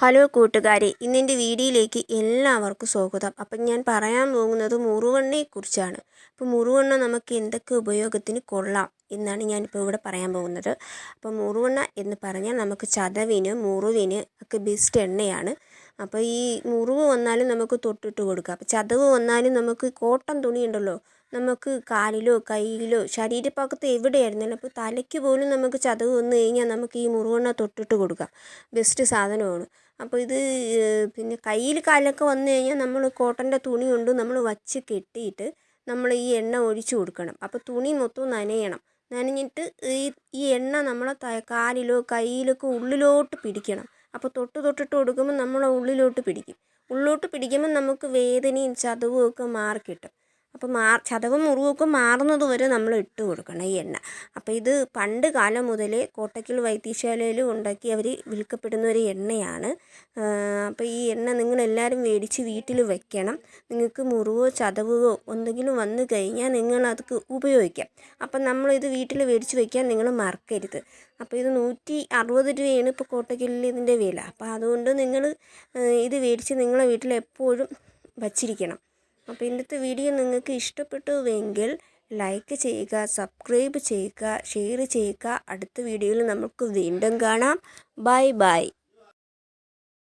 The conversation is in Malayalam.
ഹലോ കൂട്ടുകാരെ ഇന്നെന്റെ വീഡിയോയിലേക്ക് എല്ലാവർക്കും സ്വാഗതം. അപ്പം ഞാൻ പറയാൻ പോകുന്നത് മുറുവെണ്ണയെക്കുറിച്ചാണ്. അപ്പോൾ മുറുവെണ്ണ നമുക്ക് എന്തൊക്കെ ഉപയോഗത്തിന് കൊള്ളാം എന്നാണ് ഞാനിപ്പോൾ ഇവിടെ പറയാൻ പോകുന്നത്. അപ്പോൾ മുറുവെണ്ണ എന്ന് പറഞ്ഞാൽ നമുക്ക് ചതവിന് മുറിവിന് ഒക്കെ ബെസ്റ്റ് എണ്ണയാണ്. അപ്പോൾ ഈ മുറിവ് വന്നാലും നമുക്ക് തൊട്ടിട്ട് കൊടുക്കാം. അപ്പോൾ ചതവ് വന്നാലും നമുക്ക് കോട്ടൺ തുണി ഉണ്ടല്ലോ നമുക്ക് കാലിലോ കയ്യിലോ ശരീരഭാഗത്ത് എവിടെയായിരുന്നാലും അപ്പോൾ തലയ്ക്ക് പോലും നമുക്ക് ചതവ് വന്നു കഴിഞ്ഞാൽ നമുക്ക് ഈ മുറിവെണ്ണ തൊട്ടിട്ട് കൊടുക്കാം. ബെസ്റ്റ് സാധനമാണ്. അപ്പോൾ ഇത് പിന്നെ കയ്യിൽ കാലൊക്കെ വന്നു കഴിഞ്ഞാൽ നമ്മൾ കോട്ടന്റെ തുണി കൊണ്ട് നമ്മൾ വച്ച് കെട്ടിയിട്ട് നമ്മൾ ഈ എണ്ണ ഒഴിച്ചു കൊടുക്കണം. അപ്പോൾ തുണി മൊത്തം നനയണം. നനഞ്ഞിട്ട് ഈ ഈ എണ്ണ നമ്മളെ കാലിലോ കയ്യിലൊക്കെ ഉള്ളിലോട്ട് പിടിക്കണം. അപ്പോൾ തൊട്ട് തൊട്ടിട്ട് കൊടുക്കുമ്പോൾ നമ്മളെ ഉള്ളിലോട്ട് പിടിക്കും. ഉള്ളിലോട്ട് പിടിക്കുമ്പോൾ നമുക്ക് വേദനയും ചതവും ഒക്കെ മാറിക്കിട്ടും അപ്പോൾ മാ ചതവും മുറിവൊക്കെ മാറുന്നത് വരെ നമ്മൾ ഇട്ട് കൊടുക്കണം ഈ എണ്ണ. അപ്പോൾ ഇത് പണ്ട് കാലം മുതലേ കോട്ടയ്ക്കൽ വൈദ്യശാലയിൽ ഉണ്ടാക്കി അവർ വിൽക്കപ്പെടുന്ന ഒരു എണ്ണയാണ്. അപ്പോൾ ഈ എണ്ണ നിങ്ങളെല്ലാവരും മേടിച്ച് വീട്ടിൽ വെക്കണം. നിങ്ങൾക്ക് മുറിവോ ചതവോ എന്തെങ്കിലും വന്നു കഴിഞ്ഞാൽ നിങ്ങളത് ഉപയോഗിക്കാം. അപ്പം നമ്മളിത് വീട്ടിൽ മേടിച്ച് വയ്ക്കാൻ നിങ്ങൾ മറക്കരുത്. അപ്പോൾ ഇത് നൂറ്റി അറുപത് രൂപയാണ് ഇപ്പോൾ കോട്ടയ്ക്കലിൽ ഇതിന്റെ വില. അപ്പോൾ അതുകൊണ്ട് നിങ്ങൾ ഇത് മേടിച്ച് നിങ്ങളെ വീട്ടിൽ എപ്പോഴും വച്ചിരിക്കണം. അപ്പോൾ ഇന്നത്തെ വീഡിയോ നിങ്ങൾക്ക് ഇഷ്ടപ്പെട്ടുവെങ്കിൽ ലൈക്ക് ചെയ്യുക സബ്സ്ക്രൈബ് ചെയ്യുക ഷെയർ ചെയ്യുക. അടുത്ത വീഡിയോയിൽ നമുക്ക് വീണ്ടും കാണാം. Bye bye